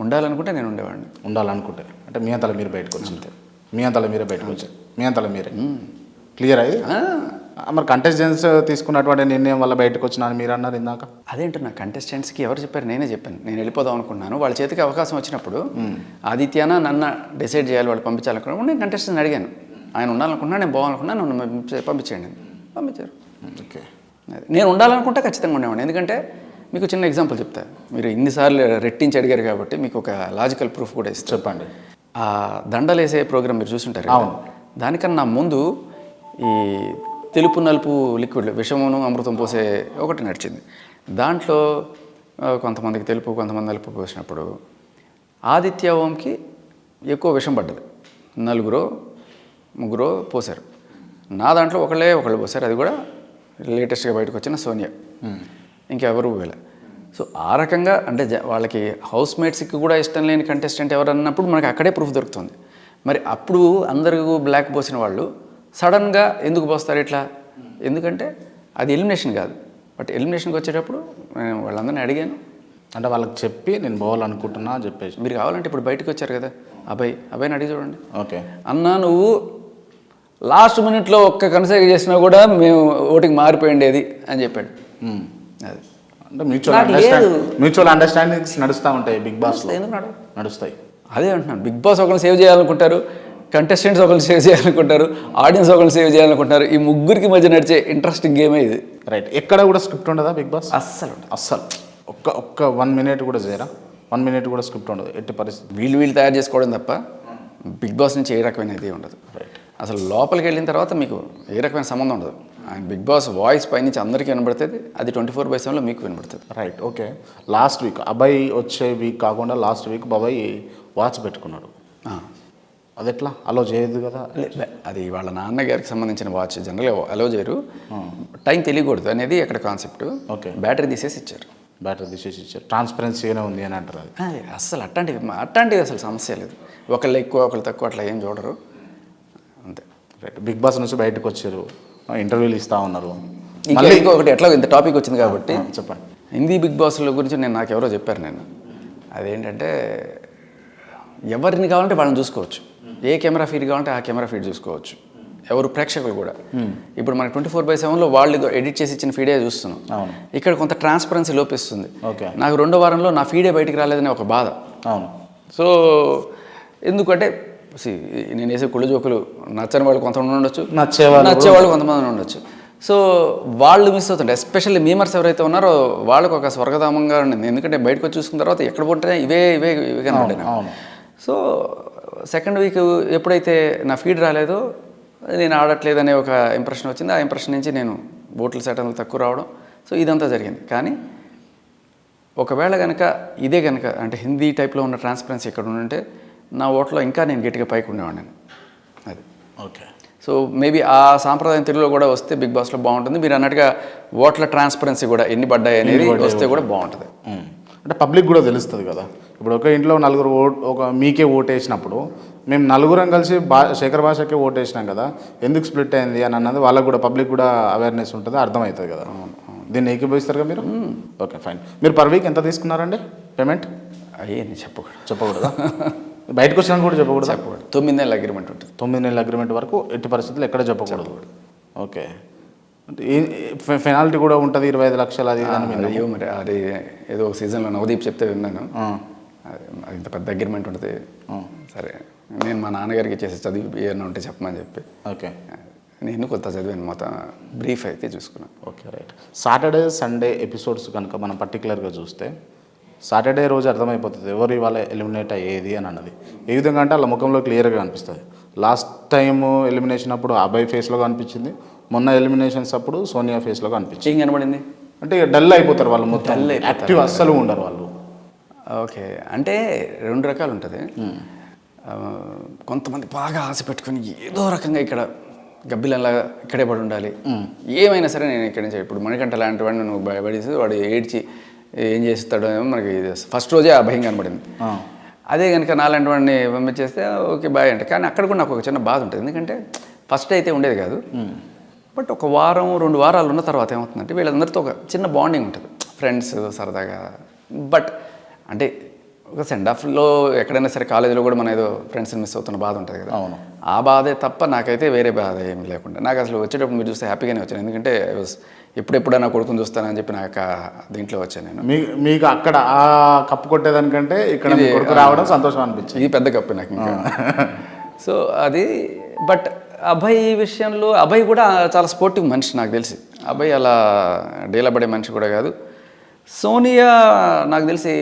ఉండాలనుకుంటే నేను ఉండేవాడిని. ఉండాలనుకుంటే. అంటే మీ అంతలో మీరు బయటకు వచ్చింది మీ అంతలో మీరే బయటకు వచ్చారు మీ అంతలో మీరే. క్లియర్ అయ్యి మరి కంటెస్టెన్స్ తీసుకున్నటువంటి నిర్ణయం వల్ల బయటకు వచ్చినా అని మీరు అన్నారు ఇందాక? అదేంటో నా కంటెస్టెంట్స్కి ఎవరు చెప్పారు? నేనే చెప్పాను. నేను వెళ్ళిపోదాం అనుకున్నాను. వాళ్ళ చేతికి అవకాశం వచ్చినప్పుడు ఆదిత్యాన నన్ను డిసైడ్ చేయాలి వాళ్ళు పంపించాలనుకున్నప్పుడు నేను కంటెస్టెంట్ అడిగాను. ఆయన ఉండాలనుకున్నా నేను పోవాలనుకున్నా నన్ను పంపించే- పంపించేయండి. పంపించారు. ఓకే. నేను ఉండాలనుకుంటే ఖచ్చితంగా ఉండేవాడిని. ఎందుకంటే మీకు చిన్న ఎగ్జాంపుల్ చెప్తా. మీరు ఇన్నిసార్లు రెట్టించి అడిగారు కాబట్టి మీకు ఒక లాజికల్ ప్రూఫ్ కూడా ఇస్తాను చెప్పండి. ఆ దండలేసే ప్రోగ్రామ్ మీరు చూసుంటారు? అవును. దానికన్నా ముందు ఈ తెలుపు నలుపు లిక్విడ్ విషమును అమృతం పోసే ఒకటి నడిచింది. దాంట్లో కొంతమందికి తెలుపు కొంతమంది నలుపు పోసినప్పుడు ఆదిత్య ఓంకి ఎక్కువ విషం పడ్డది. నలుగురు ముగ్గురు పోసారు. నా దాంట్లో ఒకళ్ళే ఒకళ్ళు పోసారు. అది కూడా లేటెస్ట్గా బయటకు వచ్చిన సోనియా. ఇంకెవరు పోలే సో ఆ రకంగా అంటే జ- వాళ్ళకి హౌస్ మేట్స్కి కూడా ఇష్టం లేని కంటెస్టెంట్ ఎవరు అన్నప్పుడు మనకి అక్కడే ప్రూఫ్ దొరుకుతుంది. మరి అప్పుడు అందరూ బ్లాక్ పోసిన వాళ్ళు సడన్గా ఎందుకు పోస్తారు ఇట్లా? ఎందుకంటే అది ఎలిమినేషన్ కాదు. బట్ ఎలిమినేషన్కి వచ్చేటప్పుడు నేను వాళ్ళందరినీ అడిగాను. అంటే వాళ్ళకి చెప్పి నేను పోవాలనుకుంటున్నా అని చెప్పేసి. మీరు కావాలంటే ఇప్పుడు బయటకు వచ్చారు కదా? అబ్బాయి అబ్బాయిని అడిగి చూడండి. ఓకే. అన్నా నువ్వు లాస్ట్ మినిట్లో ఒక్క కన్సైజ్ చేసినా కూడా మేము ఓటింగ్ మారిపోయిండేది అని చెప్పాడు. అది. అంటే మ్యూచువల్ నాకు అండర్స్టాండ్ లేదు. మ్యూచువల్ అండర్స్టాండింగ్స్ నడుస్తూ ఉంటాయి బిగ్ నడవదు? నడుస్తాయి. అదే అంటున్నాను. బిగ్ బాస్ ఒకరిని సేవ్ చేయాలనుకుంటారు కంటెస్టెంట్స్ ఒకరిని సేవ్ చేయాలనుకుంటారు ఆడియన్స్ ఒకరిని సేవ్ చేయాలనుకుంటారు ఈ ముగ్గురికి మధ్య నడిచే ఇంట్రెస్టింగ్ గేమే ఇది. రైట్ ఎక్కడ కూడా స్క్రిప్ట్ ఉండదా బిగ్ బాస్ అస్సలు. అస్సలు. ఒక్క ఒక్క వన్ మినిట్ కూడా చేయరా? వన్ మినిట్ కూడా స్క్రిప్ట్ ఉండదు. ఎట్టి పరిస్థితి వీళ్ళు వీళ్ళు తయారు చేసుకోవడం తప్ప బిగ్ బాస్ నుంచి ఏ రకమైన ఇది ఉండదు. అసలు లోపలికి వెళ్ళిన తర్వాత మీకు ఏ రకమైన సంబంధం ఉండదు. ఆయన బిగ్ బాస్ వాయిస్ పైనుంచి అందరికీ వినబడుతుంది. అది ట్వంటీ ఫోర్ బై సెవెన్లో మీకు వినబడుతుంది. రైట్ ఓకే లాస్ట్ వీక్ అబ్బాయి వచ్చే వీక్ కాకుండా లాస్ట్ వీక్ బాబాయ్ వాచ్ పెట్టుకున్నాడు. అది ఎట్లా అలో చేయదు కదా? అది వాళ్ళ నాన్నగారికి సంబంధించిన వాచ్ జనరల్గా అలో చేయరు. టైం తెలియకూడదు అనేది అక్కడ కాన్సెప్ట్ ఓకే. బ్యాటరీ తీసేసి ఇచ్చారు. బ్యాటరీ తీసేసి ఇచ్చారు. ట్రాన్స్పరెన్సీగానే ఉంది అని అంటారు అది. అస్సలు అట్లాంటివి అట్లాంటివి అసలు సమస్య లేదు. ఒకళ్ళు ఎక్కువ ఒకళ్ళు తక్కువ అట్లా ఏం చూడరు. అంతే. రైట్ బిగ్ బాస్ నుంచి బయటకు వచ్చారు. ఇంటర్వ్యూలు ఇస్తా ఉన్నారు. మళ్ళీ ఇంకొకటి ఎట్లా ఇంత టాపిక్ వచ్చింది కాబట్టి. చెప్పండి. హిందీ బిగ్ బాస్ల గురించి నేను నాకు ఎవరో చెప్పారు నేను అదేంటంటే ఎవరిని కావాలంటే వాళ్ళని చూసుకోవచ్చు. ఏ కెమెరా ఫీడ్ కావాలంటే ఆ కెమెరా ఫీడ్ చూసుకోవచ్చు. ఎవరు ప్రేక్షకులు కూడా. ఇప్పుడు మనకి ట్వంటీ ఫోర్ బై సెవెన్లో వాళ్ళు ఎడిట్ చేసి ఇచ్చిన ఫీడే చూస్తున్నాం. అవును. ఇక్కడ కొంత ట్రాన్స్పరెన్సీ లోపిస్తుంది. ఓకే. నాకు రెండో వారంలో నా ఫీడే బయటికి రాలేదనే ఒక బాధ. అవును. సో ఎందుకంటే నేను వేసే కుళ్ళు జోకులు నచ్చని వాళ్ళు కొంతమంది ఉండొచ్చు నచ్చేవాళ్ళు నచ్చేవాళ్ళు కొంతమంది ఉండొచ్చు. సో వాళ్ళు మిస్ అవుతుంటారు. ఎస్పెషల్లీ మీమర్స్ ఎవరైతే ఉన్నారో వాళ్ళకు ఒక స్వర్గధామంగా ఉండింది. ఎందుకంటే బయటకు వచ్చి చూసుకున్న తర్వాత ఎక్కడ పుట్టినా ఇవే ఇవే ఇవే. అవును సో సెకండ్ వీక్ ఎప్పుడైతే నా ఫీడ్ రాలేదో నేను ఆడట్లేదు అనే ఒక ఇంప్రెషన్ వచ్చింది. ఆ ఇంప్రెషన్ నుంచి నేను ఓట్ల శాతంలో తక్కువ రావడం. సో ఇదంతా జరిగింది. కానీ ఒకవేళ కనుక ఇదే కనుక అంటే హిందీ టైప్లో ఉన్న ట్రాన్స్పరెన్సీ ఇక్కడ ఉంటే నా ఓట్లో ఇంకా నేను గట్టిగా పైకి ఉండేవాడిని. అది. ఓకే. సో మేబీ ఆ సాంప్రదాయం తెలుగులో కూడా వస్తే బిగ్ బాస్లో బాగుంటుంది. మీరు అన్నట్టుగా ఓట్ల ట్రాన్స్పరెన్సీ కూడా ఎన్ని పడ్డాయి అనేది వస్తే కూడా బాగుంటుంది. అంటే పబ్లిక్ కూడా తెలుస్తుంది కదా. ఇప్పుడు ఒక ఇంట్లో నలుగురు ఓట్ ఒక మీకే ఓట్ వేసినప్పుడు మేము నలుగురం కలిసి బా శేఖర్ భాషకే ఓట్ వేసినాం కదా. ఎందుకు స్ప్లిట్ అయింది అని అన్నది వాళ్ళకు కూడా పబ్లిక్ కూడా అవేర్నెస్ ఉంటుంది అర్థమవుతుంది కదా. దీన్ని ఏకీభవిస్తారు కదా మీరు? Okay fine. మీరు పర్ వీక్ ఎంత తీసుకున్నారండి పేమెంట్? అయ్యే నేను చెప్పకూడదు. చెప్పకూడదా? బయటకు వచ్చినా కూడా చెప్పకూడదా? చెప్పకూడదు. తొమ్మిది నెలల అగ్రిమెంట్ ఉంటుంది. తొమ్మిది నెలల అగ్రిమెంట్ వరకు ఎట్టి పరిస్థితుల్లో ఎక్కడ చెప్పకూడదు? ఓకే. అంటే ఫెనాల్టీ కూడా ఉంటుంది ఇరవై ఐదు లక్షలు అది. అయ్యో మరి అది ఏదో ఒక సీజన్లో నవదీప్ చెప్తే విన్నాను. ఇంత పెద్ద అగ్రిమెంట్ ఉంటుంది. సరే. నేను మా నాన్నగారికి ఇచ్చేసి చదివి ఏమైనా ఉంటే చెప్పమని చెప్పి. ఓకే. నేను కొత్త చదివాను మొత్తం బ్రీఫ్ అయితే చూసుకున్నాను. Okay right. Saturday Sunday episodes కనుక మనం పర్టికులర్గా చూస్తే సాటర్డే రోజు అర్థమైపోతుంది ఎవరు ఇవాళ ఎలిమినేట్ అయ్యేది అని అన్నది. ఏ విధంగా అంటే వాళ్ళ ముఖంలో క్లియర్గా కనిపిస్తుంది. లాస్ట్ టైం ఎలిమినేషన్ అప్పుడు అబ్బాయి ఫేస్లో కనిపించింది. మొన్న ఎలిమినేషన్స్ అప్పుడు సోనియా ఫేస్లో కనిపించింది. ఏం కనబడింది? అంటే డల్ అయిపోతారు వాళ్ళు మొత్తం. యాక్టివ్ అస్సలు ఉండరు వాళ్ళు. ఓకే. అంటే రెండు రకాలు ఉంటుంది. కొంతమంది బాగా ఆశ పెట్టుకొని ఏదో రకంగా ఇక్కడ గబ్బిలంలాగా ఇక్కడే పడి ఉండాలి. ఏమైనా సరే నేను ఇక్కడి నుంచి ఇప్పుడు మణికంఠ లాంటి వాడిని నువ్వు భయపడేసి వాడు ఏడ్చి ఏం చేస్తాడో ఏమో మనకి ఫస్ట్ రోజే ఆ భయం కనబడింది. అదే కనుక నాలాంటి వాడిని పంపించేస్తే ఓకే బాయ్ అంటే. కానీ అక్కడ కూడా నాకు ఒక చిన్న బాధ ఉంటుంది. ఎందుకంటే ఫస్ట్ అయితే ఉండేది కాదు. బట్ ఒక వారం రెండు వారాలు ఉన్న తర్వాత ఏమవుతుందంటే వీళ్ళందరితో ఒక చిన్న బాండింగ్ ఉంటుంది. ఫ్రెండ్స్ సరదాగా. బట్ అంటే ఒక సెండ్ ఆఫ్లో ఎక్కడైనా సరే కాలేజీలో కూడా మన ఏదో ఫ్రెండ్స్ని మిస్ అవుతున్న బాధ ఉంటుంది కదా. అవును. ఆ బాధే తప్ప నాకైతే వేరే బాధ ఏమి లేకుండా. నాకు అసలు వచ్చేటప్పుడు మీరు చూస్తే హ్యాపీగానే వచ్చాను. ఎందుకంటే ఎప్పుడెప్పుడైనా కొడుకుని చూస్తానని చెప్పి నాకు దీంట్లో వచ్చాను నేను. మీ మీకు అక్కడ ఆ కప్పు కొట్టేదానికంటే ఇక్కడ కొడుకు రావడం సంతోషం అనిపించింది. ఇది పెద్ద కప్పు నాకు ఇంకా. సో అది బట్ అభయ్ విషయంలో అభయ్ కూడా చాలా స్పోర్టివ్ మనిషి నాకు తెలిసి. అభయ్ అలా డీలబడే మనిషి కూడా కాదు. సోనియా నాకు తెలిసి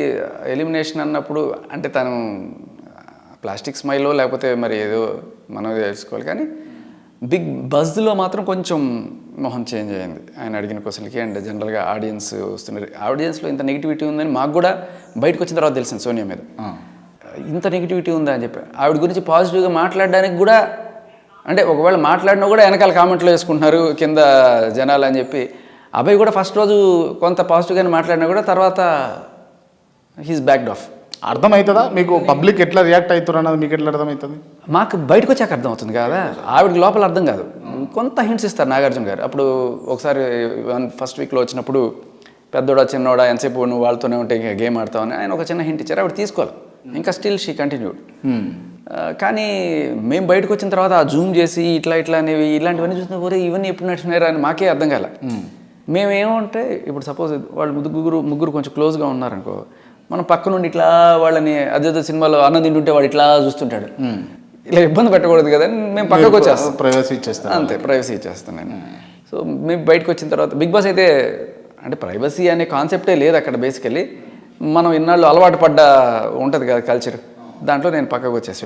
ఎలిమినేషన్ అన్నప్పుడు అంటే తను ప్లాస్టిక్ స్మైలో లేకపోతే మరి ఏదో మనం తెలుసుకోవాలి. కానీ బిగ్ బజ్లో మాత్రం కొంచెం మొహం చేంజ్ అయింది. ఆయన అడిగిన క్వశ్చన్కి అండ్ జనరల్గా ఆడియన్స్ వస్తున్నారు ఆడియన్స్లో ఇంత నెగిటివిటీ ఉందని మాకు కూడా బయటకు వచ్చిన తర్వాత తెలిసింది సోనియా మీద. ఇంత నెగిటివిటీ ఉందా అని చెప్పి. ఆవిడ గురించి పాజిటివ్గా మాట్లాడడానికి కూడా అంటే ఒకవేళ మాట్లాడినా కూడా వెనకాల కామెంట్లో వేసుకుంటున్నారు కింద జనాలు అని చెప్పి. అభయ్ కూడా ఫస్ట్ రోజు కొంత పాజిటివ్గానే మాట్లాడినా కూడా తర్వాత హీస్ బ్యాక్డ్ ఆఫ్ అర్థమవుతుందా? మీకు పబ్లిక్ ఎట్లా రియాక్ట్ అవుతారు అన్నది మీకు ఎట్లా అర్థమవుతుంది? మాకు బయటకు వచ్చాక అర్థం అవుతుంది కదా. ఆవిడకి లోపల అర్థం కాదు. కొంత హింట్స్ ఇస్తారు నాగార్జున గారు. అప్పుడు ఒకసారి వన్ ఫస్ట్ వీక్లో వచ్చినప్పుడు పెద్దోడా చిన్నోడా ఎంతసేపు నువ్వు వాళ్ళతోనే ఉంటే ఇంకా గేమ్ ఆడతావని ఆయన ఒక చిన్న హింట్ ఇచ్చారు. ఆవిడ తీసుకోవాలి. ఇంకా స్టిల్ షీ కంటిన్యూడ్ కానీ మేము బయటకు వచ్చిన తర్వాత ఆ జూమ్ చేసి ఇట్లా ఇట్లా అనేవి ఇలాంటివన్నీ చూసిన పోతే ఇవన్నీ ఎప్పుడు నడిచినారా అని మాకే అర్థం కాల. మేమేమంటే ఇప్పుడు సపోజ్ వాళ్ళు ముగ్గురు ముగ్గురు కొంచెం క్లోజ్గా ఉన్నారనుకో మనం పక్క నుండి ఇట్లా వాళ్ళని అదేదో సినిమాలో అన్నం తింటుంటే వాడు ఇట్లా చూస్తుంటాడు. ఇలా ఇబ్బంది పెట్టకూడదు కదా మేము పక్కకు వచ్చేస్తాం. ప్రైవసీ ఇచ్చేస్తారు అంతే ప్రైవసీ ఇచ్చేస్తాను నేను. సో మేము బయటకు వచ్చిన తర్వాత బిగ్ బాస్ అయితే అంటే ప్రైవసీ అనే కాన్సెప్టే లేదు అక్కడ బేసికలీ మనం ఇన్నాళ్ళు అలవాటు పడ్డ ఉంటుంది కదా కల్చర్ దాంట్లో నేను పక్కకు వచ్చేసి